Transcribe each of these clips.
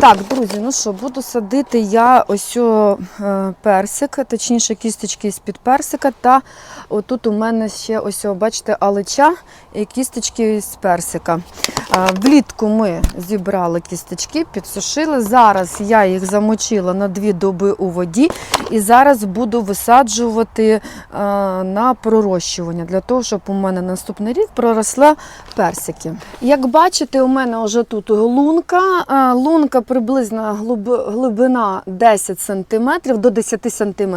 Так, друзі, ну що, буду садити я ось е, персик, точніше кісточки з-під персика. Та отут у мене ще ось, бачите, алича і кісточки з персика. А, Влітку ми зібрали кісточки, підсушили. Зараз я їх замочила на дві доби у воді і зараз буду висаджувати е, на пророщування для того, щоб у мене наступний рік проросла персики. Як бачите, у мене вже тут лунка. Е, Лунка приблизно глибина 10 см до 10 см.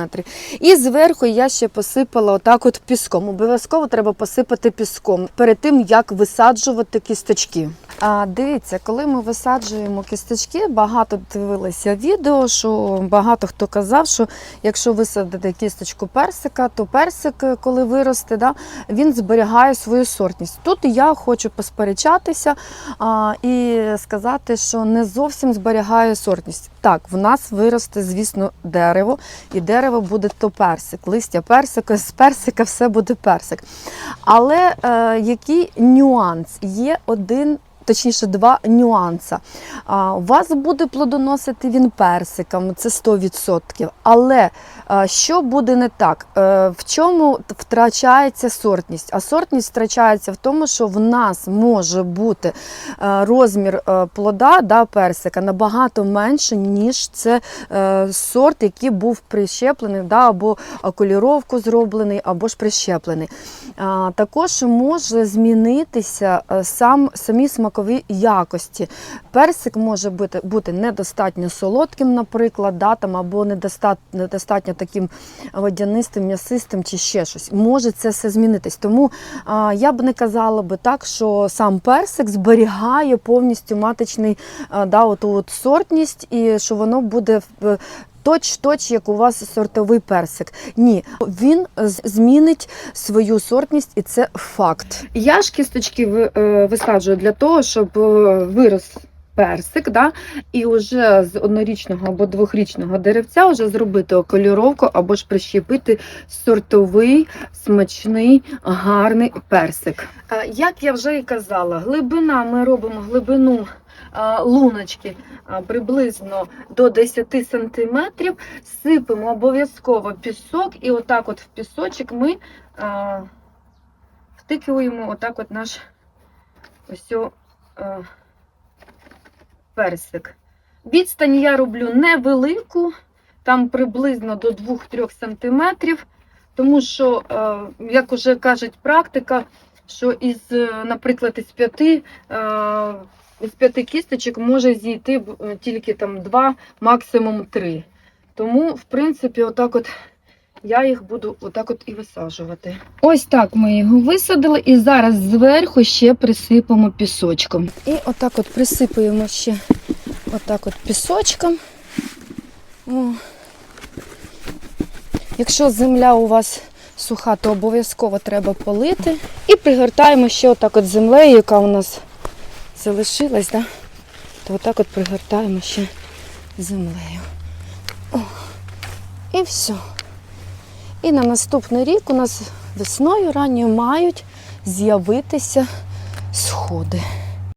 І зверху я ще посипала отак от піском. Обов'язково треба посипати піском перед тим, як висаджувати кісточки. А дивіться, коли ми висаджуємо кісточки, багато дивилися відео, що багато хто казав, що якщо висадити кісточку персика, то персик, е, коли виросте, да, він зберігає свою сортність. Тут я хочу посперечатися а, і сказати, що не зовсім зберігає сортність. Так, в нас виросте, звісно, дерево, і дерево буде то персик. Листя персика, з персика все буде персик. Але е, який нюанс? Є один. Точніше, два нюанси. Вас буде плодоносити він персиком, це 100%. Але що буде не так? Е, в чому втрачається сортність? А сортність втрачається в тому, що в нас може бути е, розмір е, плода да, персика набагато менше, ніж це сорт, який був прищеплений, да, або окуліровку зроблений, або ж прищеплений. Також може змінитися сам, самі смакові якості. Персик може бути, бути недостатньо солодким, наприклад, да, там, або недостатньо таким водянистим, м'ясистим чи ще щось. Може це все змінитись. Тому а, я б не казала би так, що сам персик зберігає повністю маточний а, да, оту от сортність, і що воно буде Точ-точ, як у вас сортовий персик. Ні, він змінить свою сортність, і це факт. Я ж кісточки е, висаджую для того, щоб е, вирос персик, да? і вже з однорічного або двохрічного деревця вже зробити окольоровку або ж прищепити сортовий, смачний, гарний персик. Як я вже і казала, глибина ми робимо глибину луночки приблизно до 10 сантиметрів. Сипемо обов'язково пісок, і отак от в пісочок ми втикуємо отак от наш ось персик. Відстань я роблю невелику, там приблизно до 2-3 сантиметрів, тому що, е, як уже кажуть практика, що із, е, наприклад, із п'яти е, із п'яти кісточок може зійти тільки там два, максимум три. Тому, в принципі, отак от я їх буду отак от і висаджувати. Ось так ми його висадили, і зараз зверху ще присипемо пісочком. І отак от присипаємо ще отак от пісочком. О. Якщо земля у вас суха, то обов'язково треба полити. І пригортаємо ще отак от землею, яка у нас залишилась, да? то отак от пригортаємо ще землею. О, і все. І на наступний рік у нас весною ранньою мають з'явитися сходи.